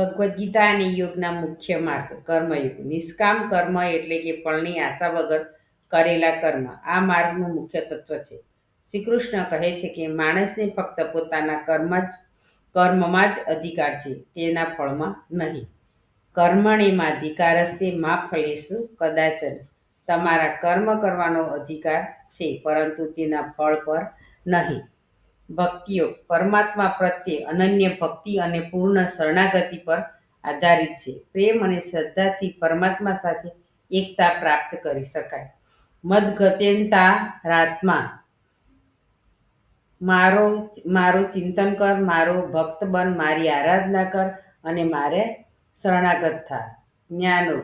ભગવદ્ ગીતા અને યોગના મુખ્ય માર્ગ, કર્મયોગ. નિષ્કામ કર્મ એટલે કે ફળની આશા વગર કરેલા કર્મ. આ માર્ગનું મુખ્ય તત્વ છે. શ્રી કૃષ્ણ કહે છે કે માણસને ફક્ત પોતાના કર્મ જ, કર્મમાં જ અધિકાર છે, તેના ફળમાં નહીં. કર્મણેમાધિકારસ્તે મા ફલેશુ કદાચન તમારા કર્મ કરવાનો અધિકાર છે, પરંતુ તેના ફળ પર નહીં. ભક્તિયોગ પરમાત્મા પ્રત્યે અનન્ય ભક્તિ અને પૂર્ણ શરણાગતિ પર આધારિત છે. પ્રેમ અને શ્રદ્ધાથી પરમાત્મા સાથે એકતા પ્રાપ્ત કરી શકાય. મદગત્યંતા રાતમાં મારો મારું ચિંતન કર, મારો ભક્ત બન, મારી આરાધના કર અને મારે શરણાગત થા. જ્ઞાનો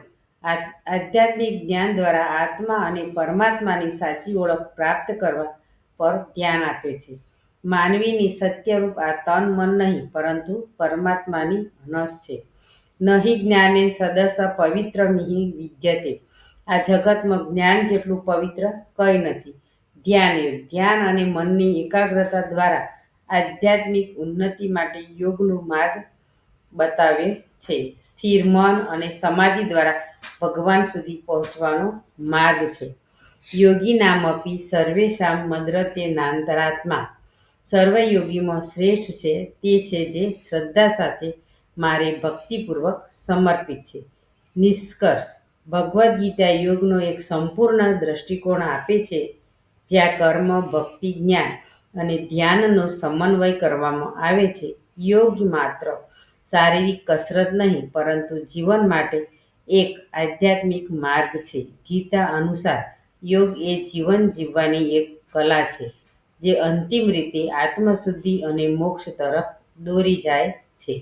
આધ્યાત્મિક જ્ઞાન દ્વારા આત્મા અને પરમાત્માની સાચી ઓળખ પ્રાપ્ત કરવા પર ધ્યાન આપે છે. માનવીની સત્યરૂપ આ તન મન નહીં, પરંતુ પરમાત્માની હનસ છે. નહીં જ્ઞાને સદસ પવિત્ર મિહિ વિદ્યતે. આ જગતમાં જ્ઞાન જેટલું પવિત્ર કંઈ નથી. ધ્યાન યોગ ધ્યાન અને મનની એકાગ્રતા દ્વારા આધ્યાત્મિક ઉન્નતિ માટે યોગનું માર્ગ બતાવે છે. સ્થિર મન અને સમાધિ દ્વારા ભગવાન સુધી પહોંચવાનો માર્ગ છે. યોગી નામપી સર્વેશામ મદ્રતે નાંતરાત્મા સર્વ યોગીમાં શ્રેષ્ઠ છે તે છે જે શ્રદ્ધા સાથે મારે ભક્તિપૂર્વક સમર્પિત છે. નિષ્કર્ષ. ભગવદ્ ગીતા યોગનો એક સંપૂર્ણ દ્રષ્ટિકોણ આપે છે, જ્યાં કર્મ, ભક્તિ, જ્ઞાન અને ધ્યાનનો સમન્વય કરવામાં આવે છે. યોગ માત્ર શારીરિક કસરત નહીં, પરંતુ જીવન માટે એક આધ્યાત્મિક માર્ગ છે. ગીતા અનુસાર યોગ એ જીવન જીવવાની એક કલા છે. જે અંતિમ રીતે આત્મશુદ્ધિ અને મોક્ષ તરફ દોરી જાય છે.